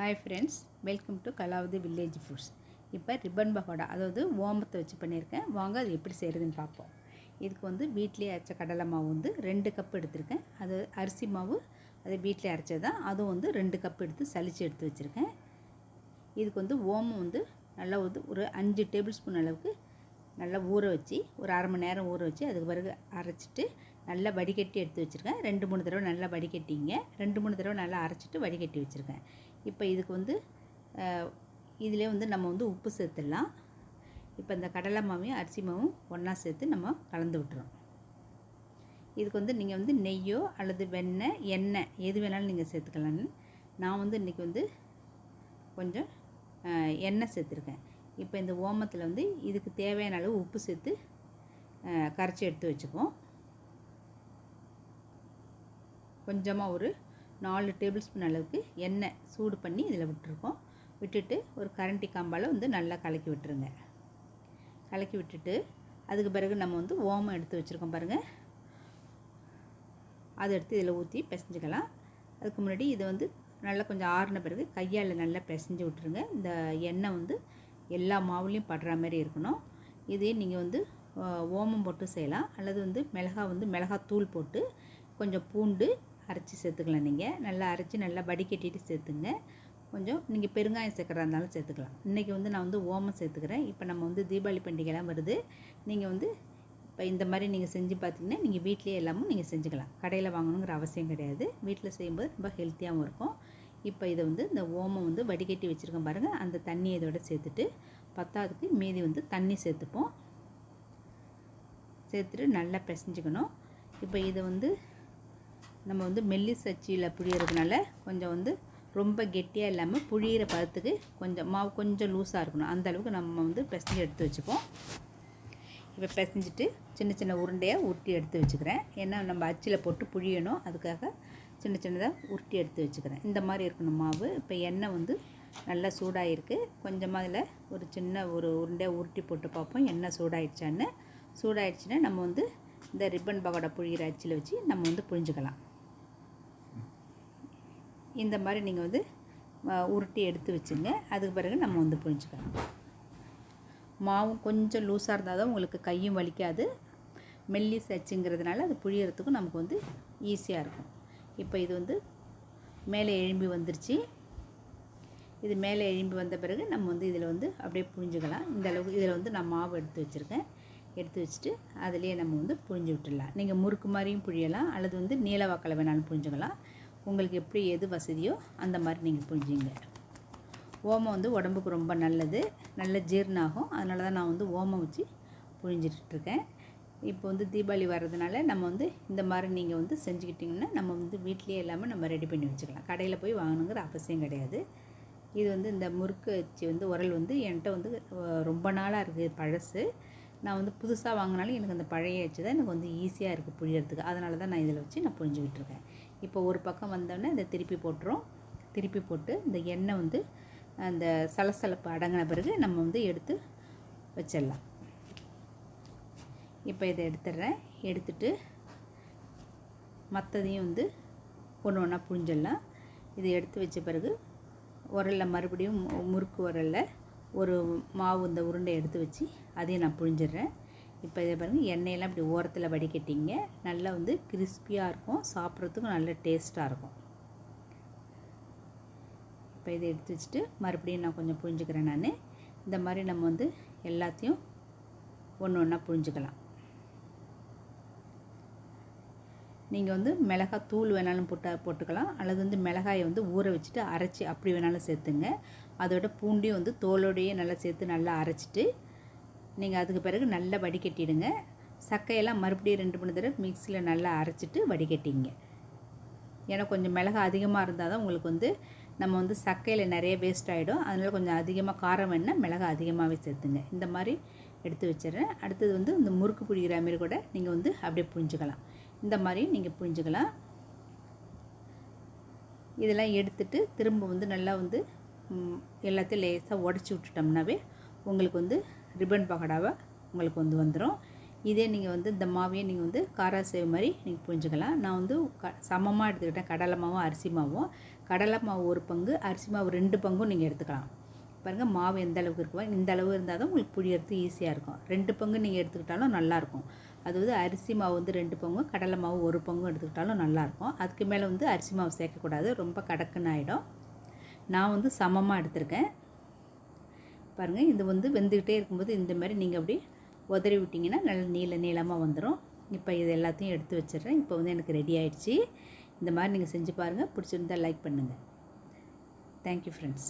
Hi friends welcome to Kalavathi village foods இப்போ ribbon pakoda அதாவது ஓமத்தை வச்சு பண்ணியிருக்கேன். வாங்க அது எப்படி செய்கிறதுன்னு பார்ப்போம். இதுக்கு வந்து வீட்டிலேயே அரைச்ச கடலை மாவு வந்து ரெண்டு கப் எடுத்திருக்கேன். அது அரிசி மாவு அது வீட்டிலே அரைச்சது தான் அதுவும் வந்து ரெண்டு கப் எடுத்து சளிச்சு எடுத்து வச்சுருக்கேன். இதுக்கு வந்து ஓமம் வந்து நல்லா வந்து ஒரு அஞ்சு டேபிள் ஸ்பூன் அளவுக்கு நல்லா ஊற வச்சு ஒரு அரை மணி நேரம் ஊற வச்சு அதுக்கு பிறகு அரைச்சிட்டு நல்லா வடிகட்டி எடுத்து வச்சுருக்கேன். ரெண்டு மூணு தடவை நல்லா வடிகட்டிங்க. ரெண்டு மூணு தடவை நல்லா அரைச்சிட்டு வடிகட்டி வச்சுருக்கேன். இப்போ இதுக்கு வந்து இதிலே வந்து நம்ம வந்து உப்பு சேர்த்துடலாம். இப்போ இந்த கடலை மாவையும் அரிசி மாவும் ஒன்றா சேர்த்து நம்ம கலந்து விட்டுறோம். இதுக்கு வந்து நீங்கள் வந்து நெய்யோ அல்லது வெண்ணெய் எண்ணெய் எது வேணாலும் நீங்கள் சேர்த்துக்கலான்னு நான் வந்து இன்றைக்கி வந்து கொஞ்சம் எண்ணெய் சேர்த்துருக்கேன். இப்போ இந்த ஓமத்தில் வந்து இதுக்கு தேவையான அளவு உப்பு சேர்த்து கரைச்சி எடுத்து வச்சுக்குவோம். கொஞ்சமாக ஒரு நாலு டேபிள் ஸ்பூன் அளவுக்கு எண்ணெய் சூடு பண்ணி இதில் விட்டுருக்கோம். விட்டுட்டு ஒரு கரண்டி காம்பால் வந்து நல்லா கலக்கி விட்டுருங்க. கலக்கி விட்டுட்டு அதுக்கு பிறகு நம்ம வந்து ஓமம் எடுத்து வச்சுருக்கோம் பாருங்கள் அதை எடுத்து இதில் ஊற்றி பிசைஞ்சிக்கலாம். அதுக்கு முன்னாடி இதை வந்து நல்லா கொஞ்சம் ஆறின பிறகு கையால் நல்லா பிசைஞ்சு விட்டுருங்க. இந்த எண்ணெய் வந்து எல்லா மாவுலேயும் படுற மாதிரி இருக்கணும். இதே நீங்கள் வந்து ஓமம் போட்டு செய்யலாம். அல்லது வந்து மிளகா வந்து மிளகாத்தூள் போட்டு கொஞ்சம் பூண்டு அரைச்சி சேர்த்துக்கலாம் நீங்கள் நல்லா அரைச்சி நல்லா வடிகட்டிட்டு சேர்த்துங்க. கொஞ்சம் நீங்கள் பெருங்காயம் சேர்க்குறதா இருந்தாலும் சேர்த்துக்கலாம். இன்றைக்கி வந்து நான் வந்து ஓமம் சேர்த்துக்கிறேன். இப்போ நம்ம வந்து தீபாவளி பண்டிகைலாம் வருது. நீங்கள் வந்து இப்போ இந்த மாதிரி நீங்கள் செஞ்சு பார்த்தீங்கன்னா நீங்கள் வீட்லேயே எல்லாமும் நீங்கள் செஞ்சுக்கலாம். கடையில் வாங்கணுங்கிற அவசியம் கிடையாது. வீட்டில் செய்யும்போது ரொம்ப ஹெல்த்தியாகவும் இருக்கும். இப்போ இதை வந்து இந்த ஓமம் வந்து வடிகட்டி வச்சுருக்கோம் பாருங்கள் அந்த தண்ணியை இதோட சேர்த்துட்டு பத்தாவதுக்கு மீதி வந்து தண்ணி சேர்த்துப்போம். சேர்த்துட்டு நல்லா பிசைஞ்சுக்கணும். இப்போ இதை வந்து நம்ம வந்து மெல்லிஸ் அச்சியில் புழியறதுனால கொஞ்சம் வந்து ரொம்ப கெட்டியாக இல்லாமல் புழியிற பதத்துக்கு கொஞ்சம் மாவு கொஞ்சம் லூஸாக இருக்கணும். அந்த அளவுக்கு நம்ம வந்து பிசைஞ்சு எடுத்து வச்சுப்போம். இப்போ பிசைஞ்சிட்டு சின்ன சின்ன உருண்டையாக உருட்டி எடுத்து வச்சுக்கிறேன். ஏன்னா நம்ம அச்சில் போட்டு புழியணும். அதுக்காக சின்ன சின்னதாக உருட்டி எடுத்து வச்சுக்கிறேன். இந்த மாதிரி இருக்கணும் மாவு. இப்போ எண்ணெய் வந்து நல்லா சூடாகிருக்கு கொஞ்சமாக அதில் ஒரு சின்ன ஒரு உருண்டையாக உருட்டி போட்டு பார்ப்போம். எண்ணெய் சூடாயிடுச்சான்னு. சூடாயிடுச்சுன்னா நம்ம வந்து இந்த ரிப்பன் பகோடா புழிகிற அச்சில் வச்சு நம்ம வந்து புழிஞ்சுக்கலாம். இந்த மாதிரி நீங்கள் வந்து உருட்டி எடுத்து வச்சுங்க. அதுக்கு பிறகு நம்ம வந்து புரிஞ்சுக்கலாம் மாவும் கொஞ்சம் லூஸாக இருந்தால் தான் உங்களுக்கு கையும் வலிக்காது. மெல்லி சச்சுங்கிறதுனால அது புழியறதுக்கும் நமக்கு வந்து ஈஸியாக இருக்கும். இப்போ இது வந்து மேலே எழும்பி வந்துருச்சு. இது மேலே எழும்பி வந்த பிறகு நம்ம வந்து இதில் வந்து அப்படியே புழிஞ்சுக்கலாம். இந்த அளவுக்கு இதில் வந்து நான் மாவு எடுத்து வச்சுருக்கேன். எடுத்து வச்சுட்டு அதிலே நம்ம வந்து புழிஞ்சு விட்டுடலாம். நீங்கள் முறுக்கு மாதிரியும் புழியலாம். அல்லது வந்து நீலவாக்கில் வேணாலும் புழிஞ்சுக்கலாம். உங்களுக்கு எப்படி எது வசதியோ அந்த மாதிரி நீங்கள் புழிஞ்சிங்க ஓமம் வந்து உடம்புக்கு ரொம்ப நல்லது நல்ல ஜீரணம் ஆகும் அதனால தான் நான் வந்து ஓமம் வச்சு புழிஞ்சிட்ருக்கேன் இப்போ வந்து தீபாவளி வர்றதுனால நம்ம வந்து இந்த மாதிரி நீங்கள் வந்து செஞ்சுக்கிட்டிங்கன்னா நம்ம வந்து வீட்லேயே எல்லாமே நம்ம ரெடி பண்ணி வச்சுக்கலாம். கடையில் போய் வாங்கணுங்கிற அவசியம் கிடையாது. இது வந்து இந்த முறுக்கு வச்சு வந்து உரல் வந்து என்கிட்ட வந்து ரொம்ப நாளாக இருக்குது பழசு. நான் வந்து புதுசாக வாங்கினாலும் எனக்கு அந்த பழைய வச்சு தான் எனக்கு வந்து ஈஸியாக இருக்குது புழியறதுக்கு. அதனால தான் நான் இதில் வச்சு நான் புழிஞ்சுக்கிட்டு இருக்கேன். இப்போ ஒரு பக்கம் வந்தோடனே அதை திருப்பி போட்டுரும் திருப்பி போட்டு இந்த எண்ணெய் வந்து அந்த சலசலப்பு அடங்கின பிறகு நம்ம வந்து எடுத்து வச்சிடலாம். இப்போ இதை எடுத்துடுறேன். எடுத்துட்டு மற்றதையும் வந்து ஒன்று ஒன்றா புழிஞ்சிடலாம். இதை எடுத்து வச்ச பிறகு உரலில் மறுபடியும் மு- முறுக்கு உரலில் ஒரு மாவு இந்த உருண்டை எடுத்து வச்சு அதையும் நான் புழிஞ்சிடுறேன். இப்போ இதை பாருங்கள் எண்ணெயெல்லாம் இப்படி ஓரத்தில் வடிகட்டிங்க. நல்லா வந்து கிறிஸ்பியாக இருக்கும். சாப்பிட்றதுக்கும் நல்ல டேஸ்ட்டாக இருக்கும். இப்போ இதை எடுத்து வச்சுட்டு மறுபடியும் நான் கொஞ்சம் புரிஞ்சுக்கிறேன் நான். இந்த மாதிரி நம்ம வந்து எல்லாத்தையும் ஒன்று ஒன்றா புழிஞ்சுக்கலாம் நீங்கள் வந்து மிளகாய் தூள் வேணாலும் போட்டா போட்டுக்கலாம். அல்லது வந்து மிளகாயை வந்து ஊற வச்சுட்டு அரைச்சி அப்படி வேணாலும் சேர்த்துங்க. அதோட பூண்டையும் வந்து தோலோடையே நல்லா சேர்த்து நல்லா அரைச்சிட்டு நீங்கள் அதுக்கு பிறகு நல்லா வடிகட்டிடுங்க. சக்கையெல்லாம் மறுபடியும் ரெண்டு மூணு தடவை மிக்சியில் நல்லா அரைச்சிட்டு வடிகட்டிங்க. ஏன்னா கொஞ்சம் மிளகா அதிகமாக இருந்தால் தான் உங்களுக்கு வந்து நம்ம வந்து சக்கையில் நிறைய வேஸ்ட் ஆகிடும் அதனால் கொஞ்சம் அதிகமாக காரம் வேணால் மிளகா அதிகமாகவே சேர்த்துங்க. இந்த மாதிரி எடுத்து வச்சிடுறேன். அடுத்தது வந்து இந்த முறுக்கு புழிகிற மாதிரி கூட நீங்கள் வந்து அப்படியே புழிஞ்சுக்கலாம். இந்த மாதிரி நீங்கள் புரிஞ்சுக்கலாம் இதெல்லாம் எடுத்துட்டு திரும்ப வந்து நல்லா வந்து எல்லாத்தையும் லேசாக உடச்சி விட்டுட்டோம்னாவே உங்களுக்கு வந்து ரிப்பன் பகடாவை உங்களுக்கு வந்து வந்துடும் இதே நீங்கள் வந்து இந்த மாவையே நீங்கள் வந்து காரா சேவ் மாதிரி நீங்கள் புரிஞ்சுக்கலாம். நான் வந்து க சமமாக எடுத்துக்கிட்டேன். கடலை மாவும் அரிசி மாவும். கடலை மாவு ஒரு பங்கு அரிசி மாவு ரெண்டு பங்கும் நீங்கள் எடுத்துக்கலாம். பாருங்கள் மாவு எந்த அளவுக்கு இருக்குவோ இந்த அளவு இருந்தால் தான் உங்களுக்கு புழியறது ஈஸியாக இருக்கும். ரெண்டு பங்கு நீங்கள் எடுத்துக்கிட்டாலும் நல்லாயிருக்கும் அது வந்து அரிசி மாவு வந்து ரெண்டு பங்கும் கடலை மாவு ஒரு பங்கும் எடுத்துக்கிட்டாலும் நல்லாயிருக்கும் அதுக்கு மேலே வந்து அரிசி மாவு சேர்க்கக்கூடாது. ரொம்ப கடக்குன்னு ஆகிடும் நான் வந்து சமமாக எடுத்திருக்கேன். பாருங்கள் இது வந்து வெந்துக்கிட்டே இருக்கும்போது இந்த மாதிரி நீங்கள் அப்படி உதறி விட்டிங்கன்னா நல்ல நீள நீளமாக வந்துடும் இப்போ இது எல்லாத்தையும் எடுத்து வச்சிடுறேன். இப்போ வந்து எனக்கு ரெடி ஆகிடுச்சி இந்த மாதிரி நீங்கள் செஞ்சு பாருங்கள் பிடிச்சிருந்தா லைக் பண்ணுங்கள் தேங்க்யூ ஃப்ரெண்ட்ஸ்